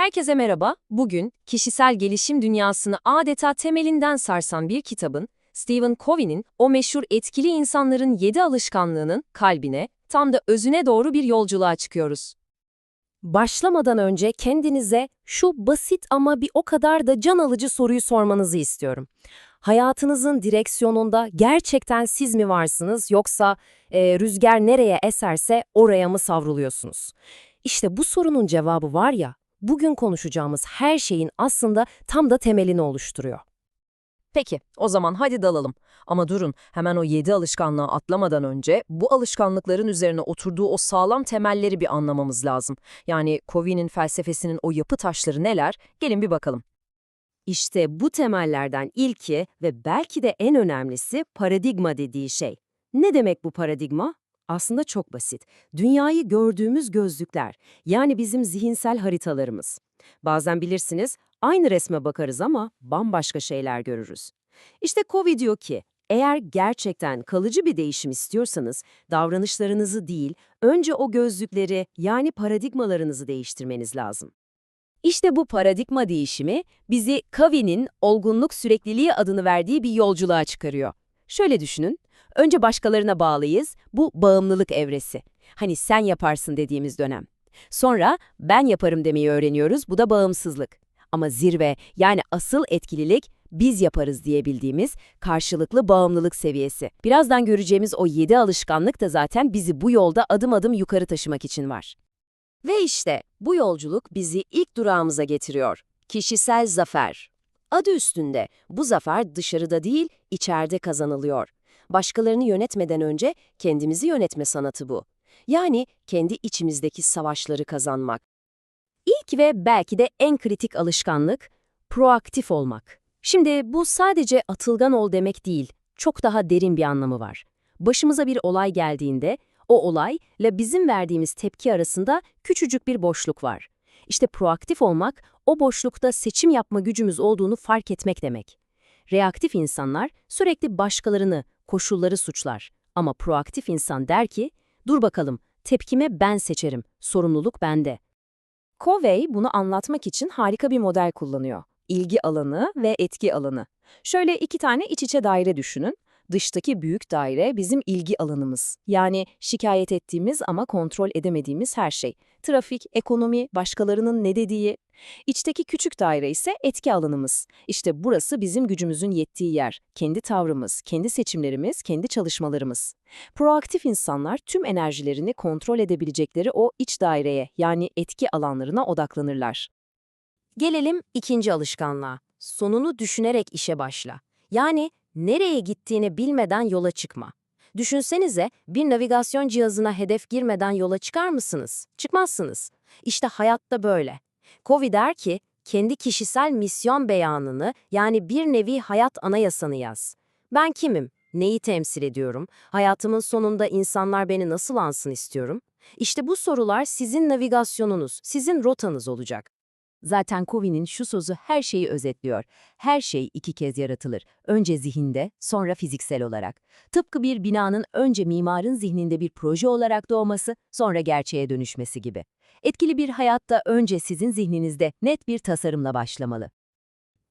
Herkese merhaba. Bugün kişisel gelişim dünyasını adeta temelinden sarsan bir kitabın, Stephen Covey'nin o meşhur etkili insanların yedi alışkanlığının kalbine, tam da özüne doğru bir yolculuğa çıkıyoruz. Başlamadan önce kendinize şu basit ama bir o kadar da can alıcı soruyu sormanızı istiyorum. Hayatınızın direksiyonunda gerçekten siz mi varsınız yoksa e, rüzgar nereye eserse oraya mı savruluyorsunuz? İşte bu sorunun cevabı var ya, bugün konuşacağımız her şeyin aslında tam da temelini oluşturuyor. Peki, o zaman hadi dalalım. Ama durun, hemen o yedi alışkanlığa atlamadan önce bu alışkanlıkların üzerine oturduğu o sağlam temelleri bir anlamamız lazım. Yani Covey'nin felsefesinin o yapı taşları neler? Gelin bir bakalım. İşte bu temellerden ilki ve belki de en önemlisi paradigma dediği şey. Ne demek bu paradigma? Aslında çok basit. Dünyayı gördüğümüz gözlükler, yani bizim zihinsel haritalarımız. Bazen bilirsiniz, aynı resme bakarız ama bambaşka şeyler görürüz. İşte Covey diyor ki, eğer gerçekten kalıcı bir değişim istiyorsanız, davranışlarınızı değil, önce o gözlükleri yani paradigmalarınızı değiştirmeniz lazım. İşte bu paradigma değişimi bizi Covey'nin olgunluk sürekliliği adını verdiği bir yolculuğa çıkarıyor. Şöyle düşünün, önce başkalarına bağlıyız, bu bağımlılık evresi. Hani sen yaparsın dediğimiz dönem. Sonra ben yaparım demeyi öğreniyoruz, bu da bağımsızlık. Ama zirve yani asıl etkililik biz yaparız diyebildiğimiz karşılıklı bağımlılık seviyesi. Birazdan göreceğimiz o yedi alışkanlık da zaten bizi bu yolda adım adım yukarı taşımak için var. Ve işte bu yolculuk bizi ilk durağımıza getiriyor. Kişisel zafer. Adı üstünde bu zafer dışarıda değil, içeride kazanılıyor. Başkalarını yönetmeden önce kendimizi yönetme sanatı bu. Yani kendi içimizdeki savaşları kazanmak. İlk ve belki de en kritik alışkanlık, proaktif olmak. Şimdi bu sadece atılgan ol demek değil, çok daha derin bir anlamı var. Başımıza bir olay geldiğinde, o olayla bizim verdiğimiz tepki arasında küçücük bir boşluk var. İşte proaktif olmak, o boşlukta seçim yapma gücümüz olduğunu fark etmek demek. Reaktif insanlar sürekli başkalarını, koşulları suçlar. Ama proaktif insan der ki, dur bakalım, tepkime ben seçerim, sorumluluk bende. Covey bunu anlatmak için harika bir model kullanıyor. İlgi alanı ve etki alanı. Şöyle iki tane iç içe daire düşünün. Dıştaki büyük daire bizim ilgi alanımız. Yani şikayet ettiğimiz ama kontrol edemediğimiz her şey. Trafik, ekonomi, başkalarının ne dediği. İçteki küçük daire ise etki alanımız. İşte burası bizim gücümüzün yettiği yer. Kendi tavrımız, kendi seçimlerimiz, kendi çalışmalarımız. Proaktif insanlar tüm enerjilerini kontrol edebilecekleri o iç daireye yani etki alanlarına odaklanırlar. Gelelim ikinci alışkanlığa. Sonunu düşünerek işe başla. Yani nereye gittiğini bilmeden yola çıkma. Düşünsenize bir navigasyon cihazına hedef girmeden yola çıkar mısınız? Çıkmazsınız. İşte hayatta böyle. Covey der ki, kendi kişisel misyon beyanını yani bir nevi hayat anayasanı yaz. Ben kimim? Neyi temsil ediyorum? Hayatımın sonunda insanlar beni nasıl ansın istiyorum? İşte bu sorular sizin navigasyonunuz, sizin rotanız olacak. Zaten Covey'nin şu sözü her şeyi özetliyor. Her şey iki kez yaratılır. Önce zihinde, sonra fiziksel olarak. Tıpkı bir binanın önce mimarın zihninde bir proje olarak doğması, sonra gerçeğe dönüşmesi gibi. Etkili bir hayatta önce sizin zihninizde net bir tasarımla başlamalı.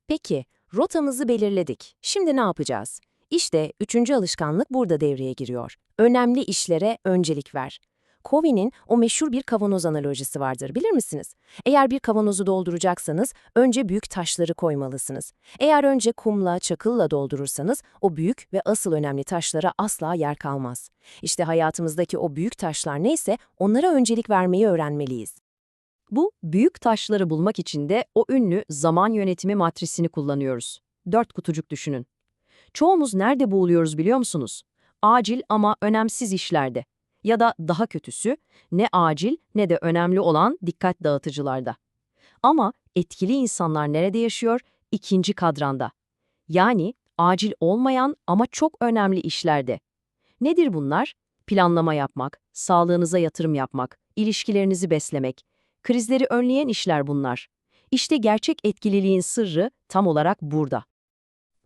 Peki, rotamızı belirledik. Şimdi ne yapacağız? İşte üçüncü alışkanlık burada devreye giriyor. Önemli işlere öncelik ver. Covey'nin o meşhur bir kavanoz analojisi vardır bilir misiniz? Eğer bir kavanozu dolduracaksanız önce büyük taşları koymalısınız. Eğer önce kumla, çakılla doldurursanız o büyük ve asıl önemli taşlara asla yer kalmaz. İşte hayatımızdaki o büyük taşlar neyse onlara öncelik vermeyi öğrenmeliyiz. Bu büyük taşları bulmak için de o ünlü zaman yönetimi matrisini kullanıyoruz. Dört kutucuk düşünün. Çoğumuz nerede boğuluyoruz biliyor musunuz? Acil ama önemsiz işlerde. Ya da daha kötüsü, ne acil ne de önemli olan dikkat dağıtıcılarda. Ama etkili insanlar nerede yaşıyor? İkinci kadranda. Yani acil olmayan ama çok önemli işlerde. Nedir bunlar? Planlama yapmak, sağlığınıza yatırım yapmak, ilişkilerinizi beslemek. Krizleri önleyen işler bunlar. İşte gerçek etkililiğin sırrı tam olarak burada.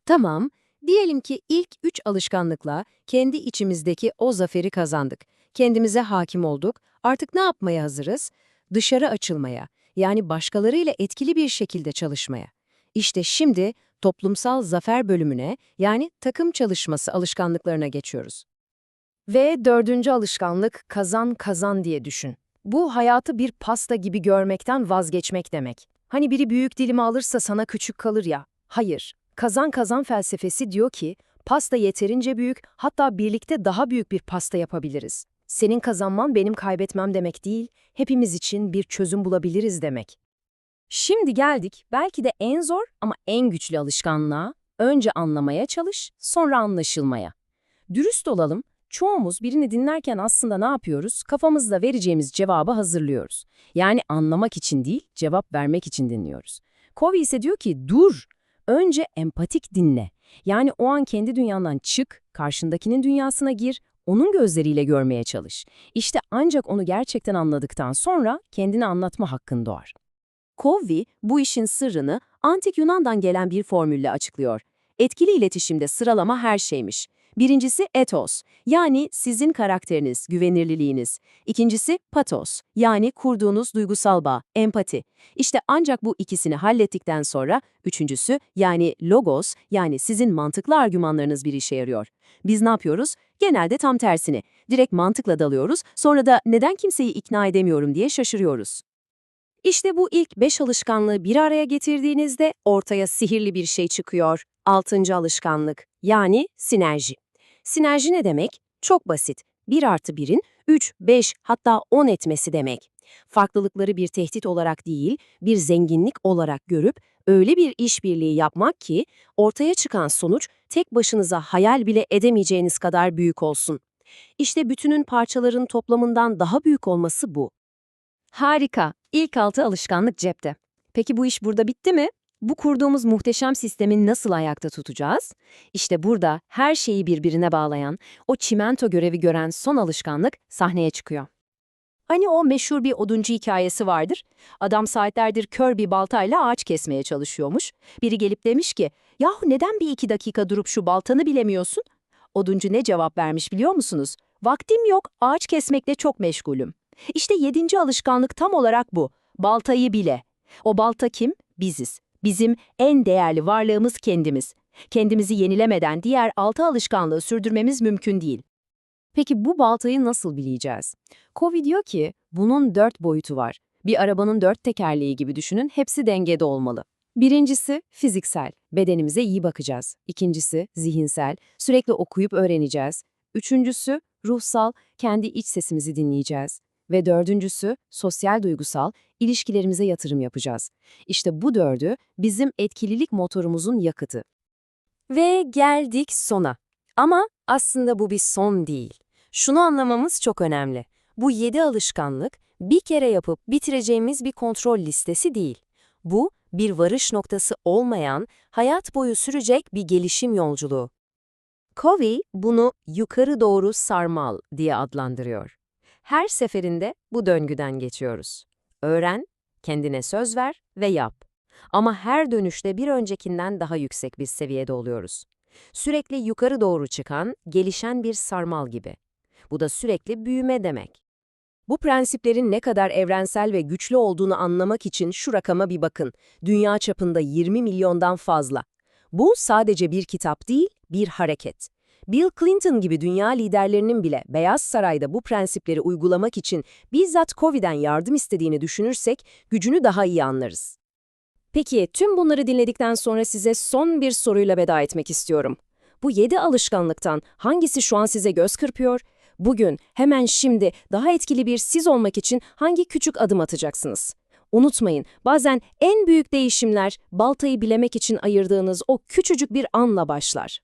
Tamam, diyelim ki ilk üç alışkanlıkla kendi içimizdeki o zaferi kazandık. Kendimize hakim olduk, artık ne yapmaya hazırız? Dışarı açılmaya, yani başkalarıyla etkili bir şekilde çalışmaya. İşte şimdi toplumsal zafer bölümüne yani takım çalışması alışkanlıklarına geçiyoruz. Ve dördüncü alışkanlık kazan kazan diye düşün. Bu hayatı bir pasta gibi görmekten vazgeçmek demek. Hani biri büyük dilimi alırsa sana küçük kalır ya. Hayır. Kazan kazan felsefesi diyor ki pasta yeterince büyük hatta birlikte daha büyük bir pasta yapabiliriz. Senin kazanman benim kaybetmem demek değil, hepimiz için bir çözüm bulabiliriz demek. Şimdi geldik belki de en zor ama en güçlü alışkanlığa. Önce anlamaya çalış, sonra anlaşılmaya. Dürüst olalım, çoğumuz birini dinlerken aslında ne yapıyoruz? Kafamızda vereceğimiz cevabı hazırlıyoruz. Yani anlamak için değil, cevap vermek için dinliyoruz. Covey ise diyor ki dur, önce empatik dinle. Yani o an kendi dünyandan çık, karşındakinin dünyasına gir, onun gözleriyle görmeye çalış. İşte ancak onu gerçekten anladıktan sonra kendini anlatma hakkın doğar. Covey bu işin sırrını antik Yunan'dan gelen bir formülle açıklıyor. Etkili iletişimde sıralama her şeymiş. Birincisi etos, yani sizin karakteriniz, güvenirliliğiniz. İkincisi patos, yani kurduğunuz duygusal bağ, empati. İşte ancak bu ikisini hallettikten sonra üçüncüsü yani logos, yani sizin mantıklı argümanlarınız bir işe yarıyor. Biz ne yapıyoruz? Genelde tam tersini. Direkt mantıkla dalıyoruz, sonra da neden kimseyi ikna edemiyorum diye şaşırıyoruz. İşte bu ilk beş alışkanlığı bir araya getirdiğinizde ortaya sihirli bir şey çıkıyor. Altıncı alışkanlık, yani sinerji. Sinerji ne demek? Çok basit. 1 artı 1'in 3, 5 hatta 10 etmesi demek. Farklılıkları bir tehdit olarak değil, bir zenginlik olarak görüp öyle bir işbirliği yapmak ki ortaya çıkan sonuç tek başınıza hayal bile edemeyeceğiniz kadar büyük olsun. İşte bütünün parçaların toplamından daha büyük olması bu. Harika. İlk altı alışkanlık cepte. Peki bu iş burada bitti mi? Bu kurduğumuz muhteşem sistemi nasıl ayakta tutacağız? İşte burada her şeyi birbirine bağlayan, o çimento görevi gören son alışkanlık sahneye çıkıyor. Hani o meşhur bir oduncu hikayesi vardır. Adam saatlerdir kör bir baltayla ağaç kesmeye çalışıyormuş. Biri gelip demiş ki, yahu neden bir iki dakika durup şu baltanı bilemiyorsun? Oduncu ne cevap vermiş biliyor musunuz? Vaktim yok, ağaç kesmekle çok meşgulüm. İşte yedinci alışkanlık tam olarak bu. Baltayı bile. O balta kim? Biziz. Bizim en değerli varlığımız kendimiz. Kendimizi yenilemeden diğer altı alışkanlığı sürdürmemiz mümkün değil. Peki bu baltayı nasıl bileceğiz? Covey diyor ki bunun dört boyutu var. Bir arabanın dört tekerleği gibi düşünün, hepsi dengede olmalı. Birincisi fiziksel, bedenimize iyi bakacağız. İkincisi zihinsel, sürekli okuyup öğreneceğiz. Üçüncüsü ruhsal, kendi iç sesimizi dinleyeceğiz. Ve dördüncüsü sosyal duygusal, ilişkilerimize yatırım yapacağız. İşte bu dördü bizim etkililik motorumuzun yakıtı. Ve geldik sona. Ama aslında bu bir son değil. Şunu anlamamız çok önemli. Bu yedi alışkanlık bir kere yapıp bitireceğimiz bir kontrol listesi değil. Bu bir varış noktası olmayan, hayat boyu sürecek bir gelişim yolculuğu. Covey bunu yukarı doğru sarmal diye adlandırıyor. Her seferinde bu döngüden geçiyoruz. Öğren, kendine söz ver ve yap. Ama her dönüşte bir öncekinden daha yüksek bir seviyede oluyoruz. Sürekli yukarı doğru çıkan, gelişen bir sarmal gibi. Bu da sürekli büyüme demek. Bu prensiplerin ne kadar evrensel ve güçlü olduğunu anlamak için şu rakama bir bakın. Dünya çapında 20 milyondan fazla. Bu sadece bir kitap değil, bir hareket. Bill Clinton gibi dünya liderlerinin bile Beyaz Saray'da bu prensipleri uygulamak için bizzat Covey'den yardım istediğini düşünürsek gücünü daha iyi anlarız. Peki tüm bunları dinledikten sonra size son bir soruyla veda etmek istiyorum. Bu yedi alışkanlıktan hangisi şu an size göz kırpıyor? Bugün, hemen şimdi daha etkili bir siz olmak için hangi küçük adım atacaksınız? Unutmayın, bazen en büyük değişimler baltayı bilemek için ayırdığınız o küçücük bir anla başlar.